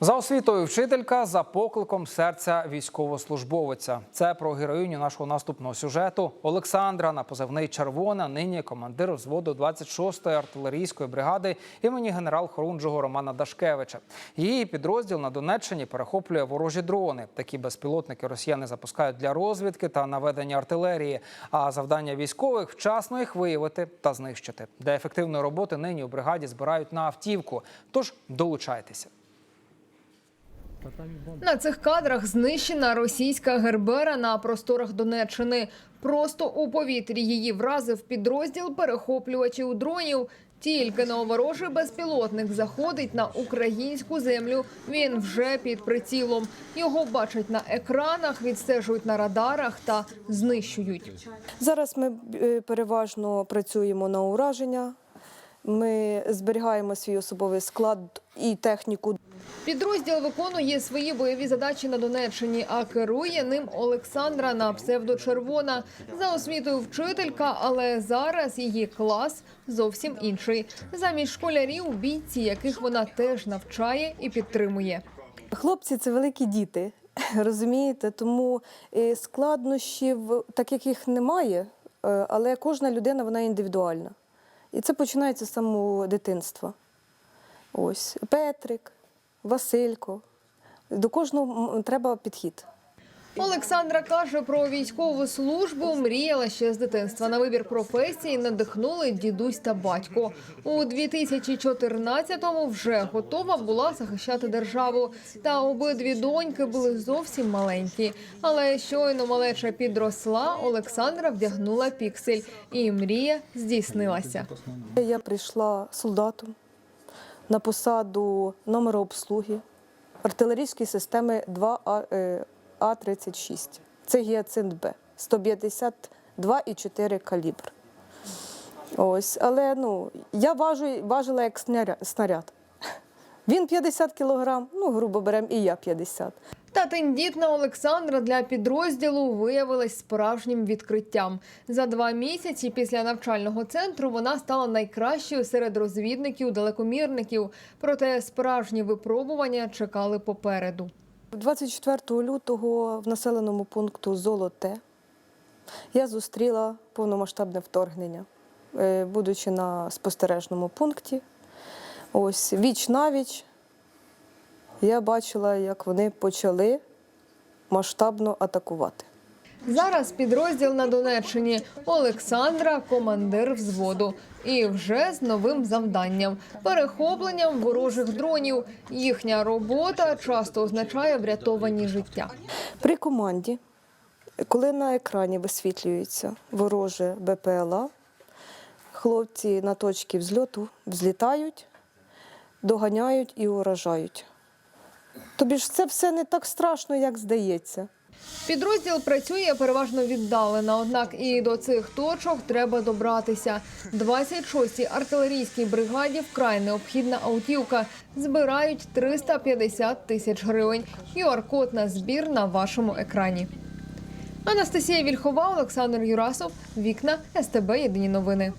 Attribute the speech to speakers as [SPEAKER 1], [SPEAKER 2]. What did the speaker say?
[SPEAKER 1] За освітою вчителька за покликом серця військовослужбовиця. Це про героїню нашого наступного сюжету Олександра на позивний Червона. Нині командир взводу 26-ї артилерійської бригади імені генерал Хорунжого Романа Дашкевича. Її підрозділ на Донеччині перехоплює ворожі дрони. Такі безпілотники росіяни запускають для розвідки та наведення артилерії. А завдання військових вчасно їх виявити та знищити. Для ефективної роботи нині у бригаді збирають на автівку. Тож долучайтеся.
[SPEAKER 2] На цих кадрах знищена російська гербера на просторах Донеччини. Просто у повітрі її вразив підрозділ перехоплювачів дронів. Тільки на ворожий безпілотник заходить на українську землю. Він вже під прицілом. Його бачать на екранах, відстежують на радарах та знищують.
[SPEAKER 3] Зараз ми е, переважно працюємо на ураження. Ми зберігаємо свій особовий склад і техніку.
[SPEAKER 2] Підрозділ виконує свої бойові задачі на Донеччині, а керує ним Олександра на псевдо Червона. За освітою вчителька, але зараз її клас зовсім інший. Замість школярів бійці, яких вона теж навчає і підтримує.
[SPEAKER 3] Хлопці це великі діти, розумієте? Тому е, складнощів, так як їх немає, е, але кожна людина вона індивідуальна. І це починається з самого дитинства. Ось Петрик, Василько. До кожного треба підхід.
[SPEAKER 2] Олександра каже про військову службу. Мріяла ще з дитинства. На вибір професії надихнули дідусь та батько. У 2014-му вже готова була захищати державу. Та обидві доньки були зовсім маленькі. Але щойно малеча підросла, Олександра вдягнула піксель, і мрія здійснилася.
[SPEAKER 3] Я прийшла солдатом на посаду номера обслуги артилерійської системи 2А, е, А-36. Це гіацинт Б, 152,4 калібр. Ось, але ну, я важу, важила як снаря- снаряд. Він 50 кілограм, ну, грубо беремо, і я 50.
[SPEAKER 2] Та тендітна Олександра для підрозділу виявилась справжнім відкриттям. За два місяці після навчального центру вона стала найкращою серед розвідників далекомірників. Проте справжні випробування чекали попереду.
[SPEAKER 3] 24 лютого в населеному пункту Золоте я зустріла повномасштабне вторгнення, е, будучи на спостережному пункті. Ось віч навіч я бачила, як вони почали масштабно атакувати.
[SPEAKER 2] Зараз підрозділ на Донеччині. Олександра командир взводу. І вже з новим завданням перехопленням ворожих дронів. Їхня робота часто означає врятовані життя.
[SPEAKER 3] При команді, коли на екрані висвітлюється вороже БПЛА, хлопці на точці взльоту взлітають, доганяють і уражають. Тобі ж це все не так страшно, як здається.
[SPEAKER 2] Підрозділ працює переважно віддалено, однак і до цих точок треба добратися. 26-й артилерійській бригаді вкрай необхідна автівка. Збирають 350 тисяч гривень. QR-код на збір на вашому екрані. Анастасія Вільхова, Олександр Юрасов, вікна СТБ. Єдині новини.